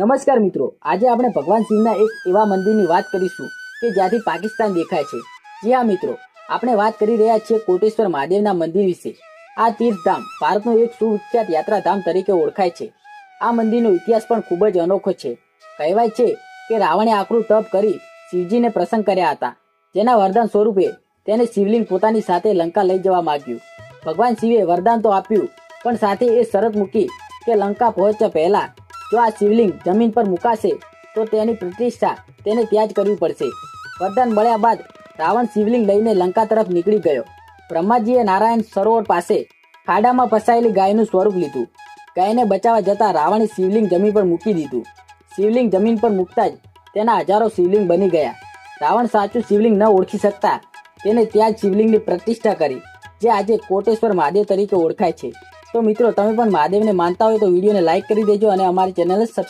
નમસ્કાર મિત્રો, આજે આપણે ભગવાન શિવના એક એવા મંદિરની વાત કરીશું કે જ્યાંથી પાકિસ્તાન દેખાય છે. જી હા મિત્રો, આપણે વાત કરી રહ્યા છીએ કોટેશ્વર મહાદેવના મંદિર વિશે. આ તીર્થધામ ભારતનું એક સુવિખ્યાત યાત્રાધામ તરીકે ઓળખાય છે. આ મંદિરનો ઇતિહાસ પણ ખૂબ જ અનોખો છે. કહેવાય છે કે રાવણે આકરું તપ કરી શિવજીને પ્રસન્ન કર્યા હતા. જેના વરદાન સ્વરૂપે તેને શિવલિંગ પોતાની સાથે લંકા લઈ જવા માંગ્યું. ભગવાન શિવે વરદાન તો આપ્યું, પણ સાથે એ શરત મૂકી કે લંકા પહોંચતા પહેલા જો આ શિવલિંગ જમીન પર મુકાશે, તો તેની પ્રતિષ્ઠા તેને ત્યાં જ કરવી પડશે. વરદાન મળ્યા બાદ રાવણ શિવલિંગ લઈને લંકા તરફ નીકળી ગયો. બ્રહ્માજીએ નારાયણ સરોવર પાસે ખાડામાં ફસાયેલી ગાયનું સ્વરૂપ લીધું. ગાયને બચાવવા જતા રાવણે શિવલિંગ જમીન પર મૂકી દીધું. શિવલિંગ જમીન પર મૂકતા જ તેના હજારો શિવલિંગ બની ગયા. રાવણ સાચું શિવલિંગ ન ઓળખી શકતા તેને ત્યાં જ શિવલિંગની પ્રતિષ્ઠા કરી, જે આજે કોટેશ્વર મહાદેવ તરીકે ઓળખાય છે. તો મિત્રો, તમે પણ મહાદેવને માનતા હોય તો વિડીયોને લાઈક કરી દેજો અને અમારી ચેનલને